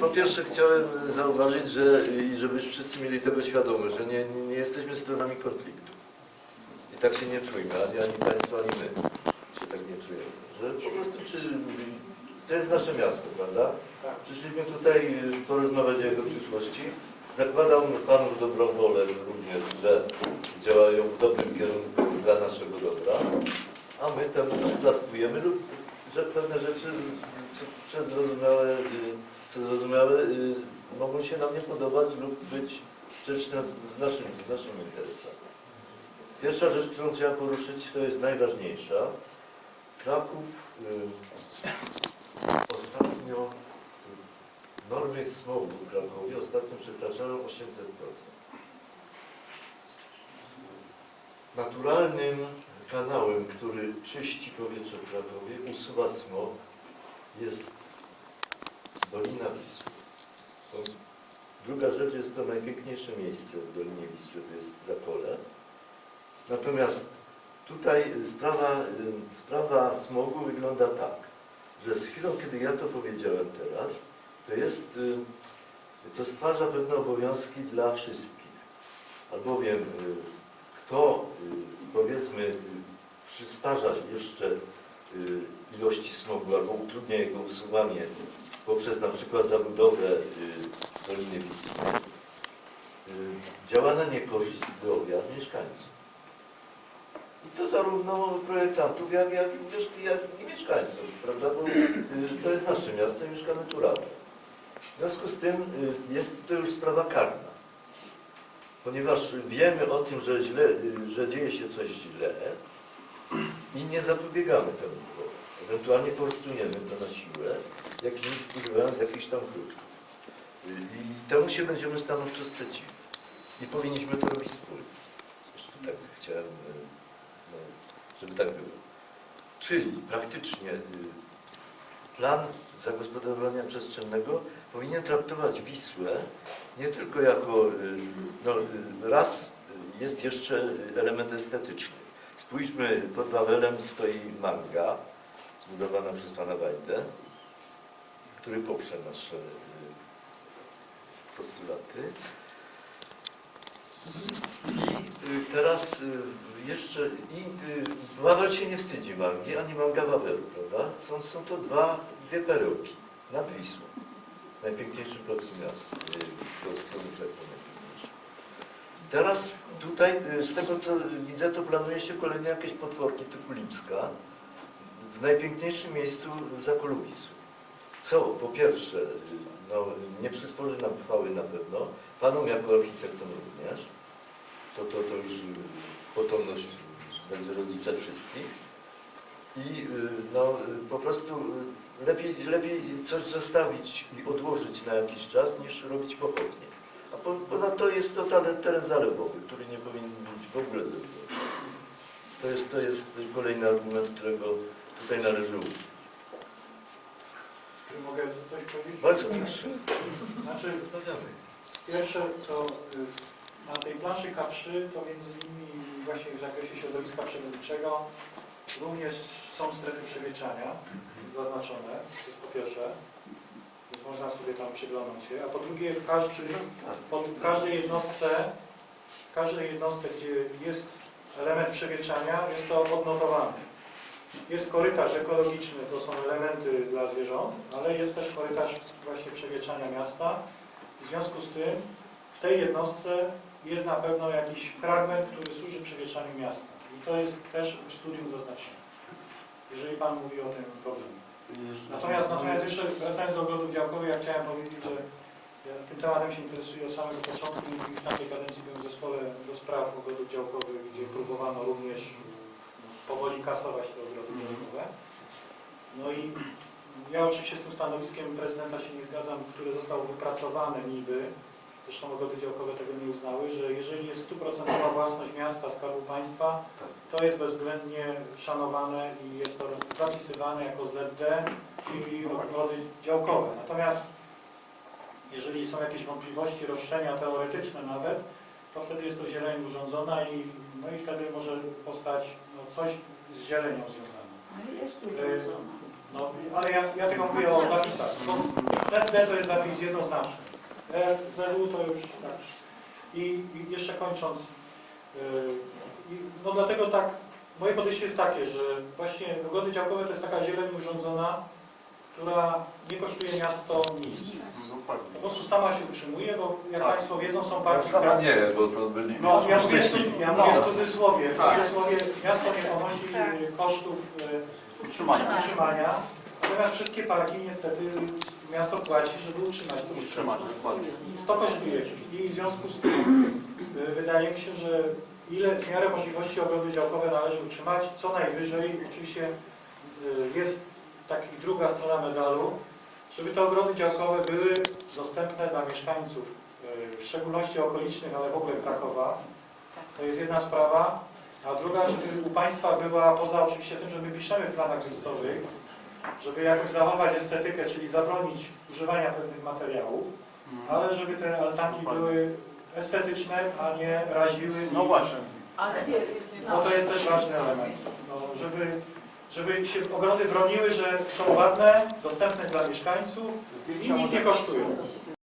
Po pierwsze chciałem zauważyć, że i żebyśmy wszyscy mieli tego świadomość, że nie, nie jesteśmy stronami konfliktu. I tak się nie czujmy, ani, ani Państwo, ani my się tak nie czujemy. Że po prostu przy, to jest nasze miasto, prawda? Przyszliśmy tutaj y, porozmawiać o jego przyszłości. Zakładam Panów dobrą wolę również, że działają w dobrym kierunku dla naszego dobra, a my temu przyklaskujemy lub że pewne rzeczy przez zrozumiałe, y, co zrozumiałe y, mogą się nam nie podobać lub być sprzeczne z, naszymi, z naszymi interesami. Pierwsza rzecz, którą chciałem poruszyć, to jest najważniejsza. Kraków y, ostatnio normy smogu w Krakowie ostatnio przekraczają 800%. Naturalnym kanałem, który czyści powietrze w Krakowie, usuwa smog, jest Dolina Wisły. Druga rzecz jest to najpiękniejsze miejsce w Dolinie Wisły, to jest Zakole. Natomiast tutaj sprawa, sprawa smogu wygląda tak, że z chwilą, kiedy ja to powiedziałem teraz, to jest, y, to stwarza pewne obowiązki dla wszystkich. Albowiem y, kto, y, powiedzmy, przysparza jeszcze y, ilości smogu albo utrudnia jego usuwanie poprzez na przykład zabudowę y, Doliny Wisły, y, działa na niekorzyść zdrowia mieszkańców. I to zarówno projektantów, jak, jak, jak i mieszkańców, prawda? Bo to jest nasze miasto i mieszkamy tu razem. W związku z tym jest to już sprawa karna. Ponieważ wiemy o tym, że, źle, że dzieje się coś źle i nie zapobiegamy temu. Ewentualnie forstujemy to na siłę, jakimiś, używając jakichś tam kruczków. I temu się będziemy stanowczo sprzeciwiać. I powinniśmy to robić wspólnie. Zresztą tak chciałem, y, no, żeby tak było. Czyli praktycznie y, plan zagospodarowania przestrzennego powinien traktować Wisłę nie tylko jako, y, no, y, raz jest jeszcze element estetyczny. Spójrzmy, pod Wawelem stoi manga, zbudowana przez pana Wajdę, który poprze nasze y, postulaty. I y, teraz y, jeszcze, i Wawel się nie wstydzi mangi, ani manga Wawelu, prawda? Są, są to dwa, dwie perełki nad Wisłą. Najpiękniejszy polski miast, z tego. Teraz tutaj, y, z tego co widzę, to planuje się kolejne jakieś potworki typu Lipska w najpiękniejszym miejscu w Zakolu Wisły. Co po pierwsze, y, no, nie przysporzy nam chwały na pewno, panom jako architektom również, to, to, to już y, potomność będzie rozliczać wszystkich. I no, po prostu lepiej, lepiej coś zostawić i odłożyć na jakiś czas, niż robić pochodnie. Ponadto jest to teren, teren zalewowy, który nie powinien być w ogóle zewnątrz. To jest, to jest kolejny argument, którego tutaj należy użyć. Czy mogę coś powiedzieć? Bardzo proszę. Znaczy, pierwsze to y, na tej planszy K3 to między innymi właśnie w zakresie środowiska przyrodniczego również są strefy przewietrzania zaznaczone, to jest po pierwsze, można sobie tam przyglądać się, a po drugie w, każdy, w każdej jednostce, w każdej jednostce, gdzie jest element przewietrzania, jest to odnotowane. Jest korytarz ekologiczny, to są elementy dla zwierząt, ale jest też korytarz właśnie przewietrzania miasta. W związku z tym w tej jednostce jest na pewno jakiś fragment, który służy przewietrzaniu miasta. I to jest też w studium zaznaczone, jeżeli Pan mówi o tym problemie. Natomiast, natomiast jeszcze wracając do ogrodów działkowych, ja chciałem powiedzieć, że ja tym tematem się interesuję od samego początku i w tamtej kadencji byłem w zespole do spraw ogrodów działkowych, gdzie próbowano również powoli kasować te ogrody działkowe. No i ja oczywiście z tym stanowiskiem prezydenta się nie zgadzam, które zostało wypracowane niby, zresztą ogrody działkowe tego nie uznały, że jeżeli jest stuprocentowa własność miasta, Skarbu Państwa, to jest bezwzględnie szanowane i jest to zapisywane jako ZD, czyli ogrody działkowe. Natomiast jeżeli są jakieś wątpliwości, roszczenia teoretyczne nawet, to wtedy jest to zieleń urządzona i, no i wtedy może powstać no, coś z zielenią związane. No jest E, urządzona. No, ale ja, ja tylko mówię o zapisach. ZD to jest zapis jednoznaczny. E, ZU to już tak. I, i jeszcze kończąc, i, no dlatego tak, moje podejście jest takie, że właśnie ogrody działkowe to jest taka zieleń urządzona, która nie kosztuje miasto nic. Po prostu sama się utrzymuje, bo jak Tak. Państwo wiedzą, są Ja parki sama praw- nie, bo to byli No, ja mówię, ja mówię w cudzysłowie. W Tak. cudzysłowie miasto nie ponosi y, kosztów Utrzymania. utrzymania, natomiast wszystkie parki niestety miasto płaci, żeby utrzymać to Utrzymać, dokładnie. To kosztuje i w związku z tym y, wydaje mi się, że ile w miarę możliwości ogrody działkowe należy utrzymać, co najwyżej oczywiście y, jest taka druga strona medalu, żeby te ogrody działkowe były dostępne dla mieszkańców, y, w szczególności okolicznych, ale w ogóle Krakowa. To jest jedna sprawa. A druga, żeby u Państwa była, poza oczywiście tym, że my piszemy w planach miejscowych, żeby jakoś zachować estetykę, czyli zabronić używania pewnych materiałów, ale żeby te altanki były estetyczne, a nie raziły. No właśnie. Ale Bo to jest też ważny element. No, żeby, żeby się ogrody broniły, że są ładne, dostępne dla mieszkańców i nic nie kosztują.